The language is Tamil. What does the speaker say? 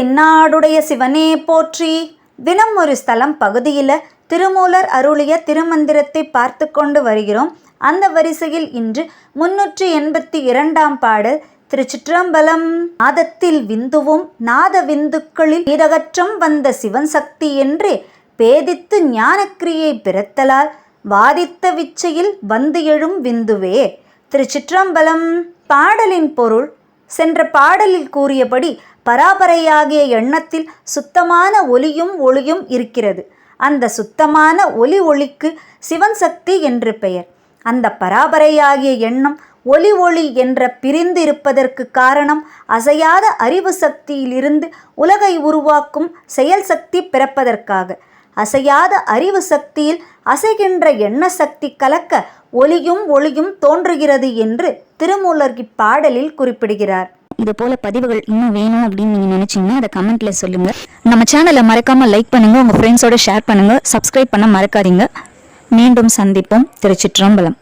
தென்னாடுடைய சிவனே போற்றி. தினம் ஒரு ஸ்தலம் பகுதியில் திருமூலர் அருளிய திருமந்திரத்தை பார்த்து கொண்டு வருகிறோம். அந்த வரிசையில் இன்று முன்னூற்றி எண்பத்தி இரண்டாம் பாடல் திருச்சிற்றம்பலம். நாதத்தில் விந்துவும் நாத விந்துக்களில் நீரகற்றம் வந்த சிவன் சக்தி என்று பேதித்து ஞானக்கிரியை பிறத்தலால் வாதித்த விச்சையில் வந்து எழும் விந்துவே திருச்சிற்றம்பலம். பாடலின் பொருள் சென்ற பாடலில் கூறியபடி பராபரையாகிய எண்ணத்தில் சுத்தமான ஒலியும் ஒளியும் இருக்கிறது. அந்த சுத்தமான ஒலி ஒளிக்கு சிவன் சக்தி என்று பெயர். அந்த பராபரையாகிய எண்ணம் ஒளி ஒளி என்ற பிரிந்து இருப்பதற்கு காரணம் அசையாத அறிவு சக்தியிலிருந்து உலகை உருவாக்கும் செயல் சக்தி பிறப்பதற்காக. அசையாத அறிவு சக்தியில் அசைகின்ற எண்ண சக்தி கலக்க ஒளியும் ஒளியும் தோன்றுகிறது என்று திருமூலர் இப்பாடலில் குறிப்பிடுகிறார். இது போல பதிவுகள் இன்னும் வேணும் அப்படின்னு நீங்க நினைச்சீங்கன்னா அதை கமெண்ட்ல சொல்லுங்க. நம்ம சேனலை மறக்காம லைக் பண்ணுங்க உங்க ஃப்ரெண்ட்ஸோட ஷேர் பண்ணுங்க சப்ஸ்கிரைப் பண்ண மறக்காதீங்க. மீண்டும் சந்திப்போம். திருச்சிற்றம்பலம்.